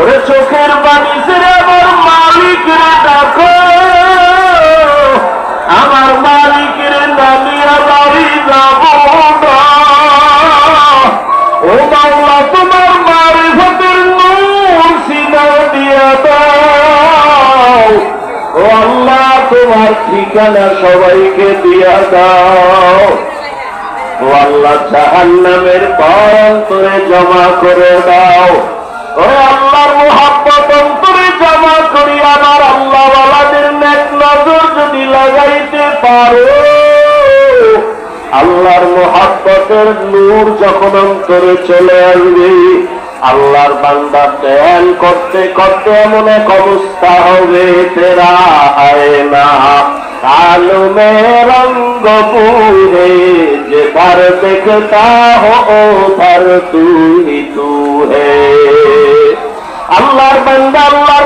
ওরে চোখের পানি ছেড়ে আমার মালিকের ডাকো। আমার মালিকের নামিয়া বাড়ি যাব ও বাংলা তোমার মারিফতের নূর সিনা দিয়া দাও। ও আল্লাহ, তোমার ঠিকানা সবাইকে দিয়া দাও। ও আল্লাহ, জাহান্নামের অন্তরে জমা করে দাও। ও আল্লাহর পারো। আল্লাহর মোহাব্বতের নূর যখন অন্তরে চলে আসবে, আল্লাহর বান্দা ধ্যান করতে করতে এমন এক অবস্থা হবে তেরা হয় না। কালো মে রঙ্গ পুরে যে তার দেখতা হো তার তুই তু হে আল্লাহর বান্দা, আল্লাহর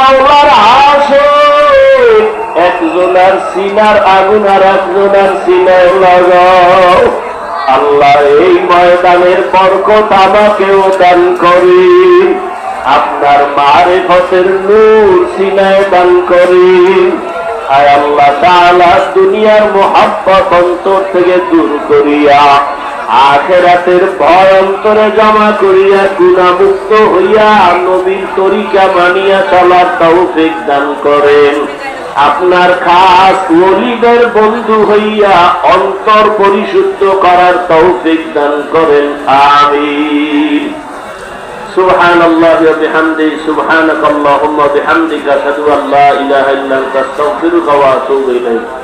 এই মাওলার একজনের সিনার আগুন আর একজনের সিনায় লাগাও। আল্লাহ এই ময়দানের বরকত আমাকেও দান করি। আপনার মারে ফতের নূর সিনায় দান করিন আয় আল্লাহ তাআলা দুনিয়ার মোহাব্বত অন্তর থেকে দূর করিয়া আখেরাতের ভয় অন্তরে জমা করিয়া গুণামুক্ত হইয়া নবীর তরিকা মানিয়া চলার তৌফিক দান করেন আপনার খাস ওলিদের বন্ধু হইয়া অন্তর পরিশুদ্ধ করার তৌফিক দান করেন আমিন سبحان الله وبحمده سبحانك اللهم وبحمدك أشهد أن لا إله إلا أنت أستغفرك وأتوب إليك